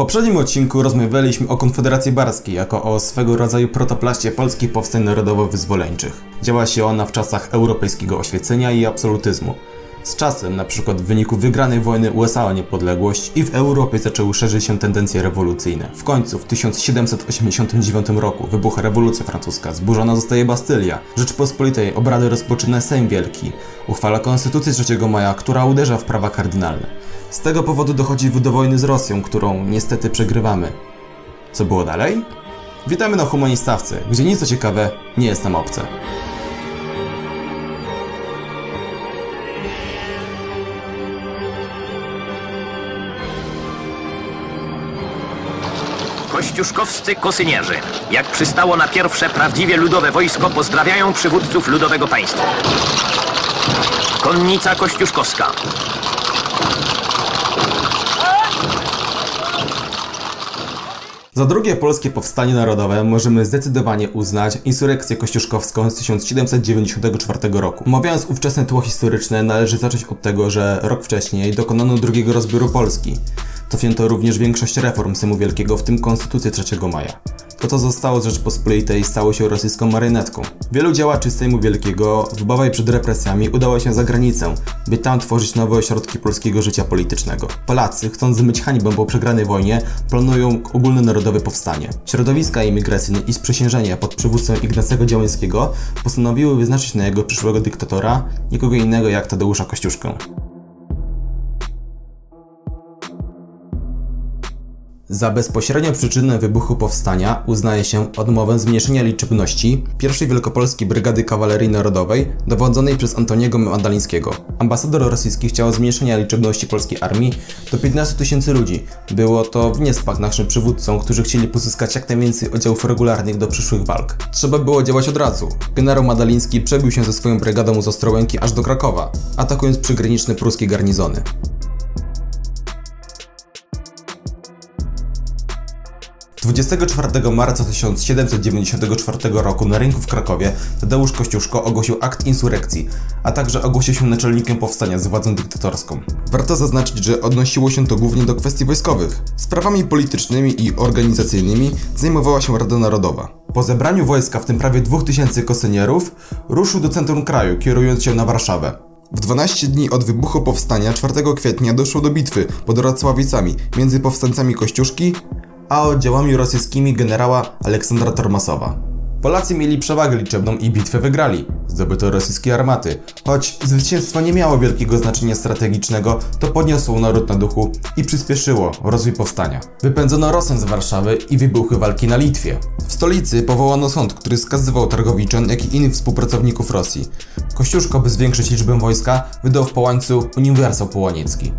poprzednim odcinku rozmawialiśmy o Konfederacji Barskiej jako o swego rodzaju protoplaście polskich powstań narodowo-wyzwoleńczych. Działa się ona w czasach europejskiego oświecenia i absolutyzmu. Z czasem, na przykład w wyniku wygranej wojny USA o niepodległość i w Europie zaczęły szerzyć się tendencje rewolucyjne. W końcu w 1789 roku wybucha rewolucja francuska, zburzona zostaje Bastylia. Rzeczpospolitej obrady rozpoczyna Sejm Wielki. Uchwala konstytucję 3 maja, która uderza w prawa kardynalne. Z tego powodu dochodzi do wojny z Rosją, którą niestety przegrywamy. Co było dalej? Witamy na Humanistawce, gdzie nic co ciekawe nie jest nam obce. Kościuszkowscy kosynierzy, jak przystało na pierwsze prawdziwie ludowe wojsko, pozdrawiają przywódców ludowego państwa. Konnica Kościuszkowska. Za drugie polskie powstanie narodowe możemy zdecydowanie uznać insurekcję kościuszkowską z 1794 roku. Omawiając ówczesne tło historyczne, należy zacząć od tego, że rok wcześniej dokonano drugiego rozbioru Polski. Cofnięto również większość reform Sejmu Wielkiego, w tym Konstytucję 3 maja. To, co zostało z Rzeczpospolitej, stało się rosyjską marionetką. Wielu działaczy Sejmu Wielkiego w obawie przed represjami udało się za granicę, by tam tworzyć nowe ośrodki polskiego życia politycznego. Polacy, chcąc zmyć hańbę po przegranej wojnie, planują ogólnonarodowe powstanie. Środowiska imigracyjne i sprzysiężenia pod przywództwem Ignacego Działęskiego postanowiły wyznaczyć na jego przyszłego dyktatora nikogo innego jak Tadeusza Kościuszkę. Za bezpośrednią przyczynę wybuchu powstania uznaje się odmowę zmniejszenia liczebności pierwszej Wielkopolskiej Brygady Kawalerii Narodowej dowodzonej przez Antoniego Madalińskiego. Ambasador rosyjski chciał zmniejszenia liczebności polskiej armii do 15 tysięcy ludzi. Było to w niesmak naszym przywódcom, którzy chcieli pozyskać jak najwięcej oddziałów regularnych do przyszłych walk. Trzeba było działać od razu. Generał Madaliński przebił się ze swoją brygadą z Ostrołęki aż do Krakowa, atakując przygraniczne pruskie garnizony. 24 marca 1794 roku na rynku w Krakowie Tadeusz Kościuszko ogłosił akt insurekcji, a także ogłosił się naczelnikiem powstania z władzą dyktatorską. Warto zaznaczyć, że odnosiło się to głównie do kwestii wojskowych. Sprawami politycznymi i organizacyjnymi zajmowała się Rada Narodowa. Po zebraniu wojska, w tym prawie 2000 kosynierów, ruszył do centrum kraju, kierując się na Warszawę. W 12 dni od wybuchu powstania 4 kwietnia doszło do bitwy pod Racławicami między powstańcami Kościuszki a oddziałami rosyjskimi generała Aleksandra Tormasowa. Polacy mieli przewagę liczebną i bitwę wygrali. Zdobyto rosyjskie armaty. Choć zwycięstwo nie miało wielkiego znaczenia strategicznego, to podniosło naród na duchu i przyspieszyło rozwój powstania. Wypędzono Rosjan z Warszawy i wybuchły walki na Litwie. W stolicy powołano sąd, który skazywał Targowiczan, jak i innych współpracowników Rosji. Kościuszko, by zwiększyć liczbę wojska, wydał w Połańcu Uniwersał Połaniecki.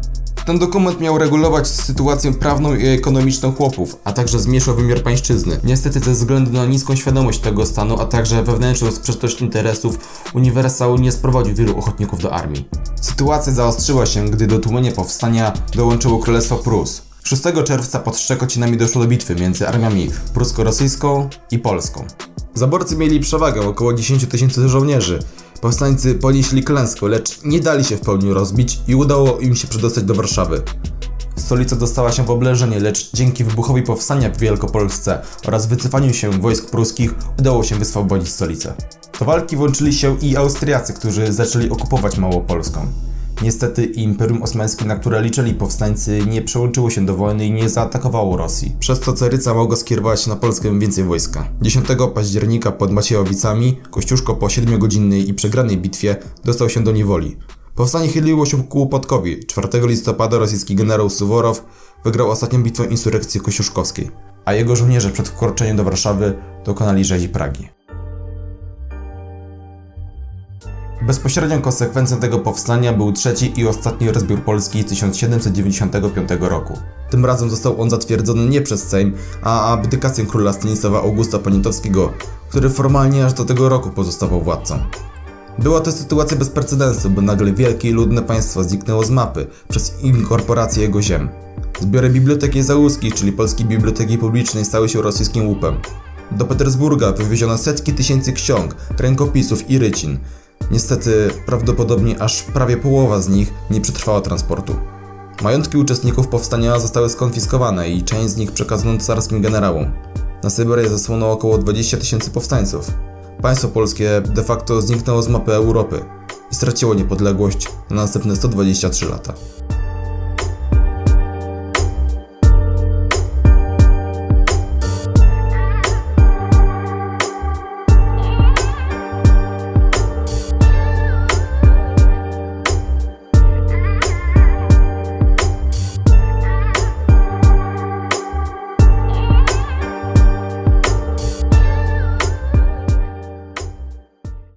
Ten dokument miał regulować sytuację prawną i ekonomiczną chłopów, a także zmniejszał wymiar pańszczyzny. Niestety ze względu na niską świadomość tego stanu, a także wewnętrzną sprzeczność interesów, Uniwersał nie sprowadził wielu ochotników do armii. Sytuacja zaostrzyła się, gdy do tłumienia powstania dołączyło Królestwo Prus. 6 czerwca pod Szczekocinami doszło do bitwy między armiami prusko-rosyjską i polską. Zaborcy mieli przewagę około 10 tysięcy żołnierzy. Powstańcy ponieśli klęskę, lecz nie dali się w pełni rozbić i udało im się przedostać do Warszawy. Stolica dostała się w oblężenie, lecz dzięki wybuchowi powstania w Wielkopolsce oraz wycofaniu się wojsk pruskich udało się wyswobodzić stolicę. Do walki włączyli się i Austriacy, którzy zaczęli okupować Małopolską. Niestety Imperium Osmańskie, na które liczyli powstańcy, nie przełączyło się do wojny i nie zaatakowało Rosji. Przez to caryca mogła skierować na Polskę więcej wojska. 10 października pod Maciejowicami Kościuszko po 7-godzinnej i przegranej bitwie dostał się do niewoli. Powstanie chyliło się ku Łopotkowi. 4 listopada rosyjski generał Suworow wygrał ostatnią bitwę insurekcji kościuszkowskiej, a jego żołnierze przed wkroczeniem do Warszawy dokonali rzezi Pragi. Bezpośrednią konsekwencją tego powstania był trzeci i ostatni rozbiór Polski z 1795 roku. Tym razem został on zatwierdzony nie przez Sejm, a abdykacją króla Stanisława Augusta Poniatowskiego, który formalnie aż do tego roku pozostawał władcą. Była to sytuacja bez precedensu, bo nagle wielkie i ludne państwo zniknęło z mapy przez inkorporację jego ziem. Zbiory Biblioteki Załuskiej, czyli Polskiej Biblioteki Publicznej, stały się rosyjskim łupem. Do Petersburga wywieziono setki tysięcy ksiąg, rękopisów i rycin. Niestety, prawdopodobnie aż prawie połowa z nich nie przetrwała transportu. Majątki uczestników powstania zostały skonfiskowane i część z nich przekazano carskim generałom. Na Syberię zasłonęło około 20 tysięcy powstańców. Państwo polskie de facto zniknęło z mapy Europy i straciło niepodległość na następne 123 lata.